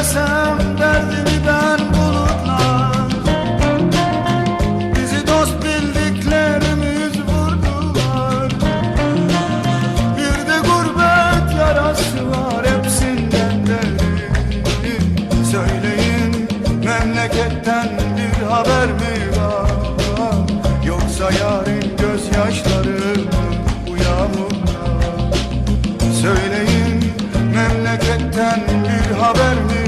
desem derdimi ben bulutla Bizi dost bildiklerimiz vurdular. Bir de gurbet yarası var hepsinden derin. Söyleyin memleketten bir haber mi var? Yoksa yarın gözyaşları bu yağmurda Söyleyin memleketten bir haber mi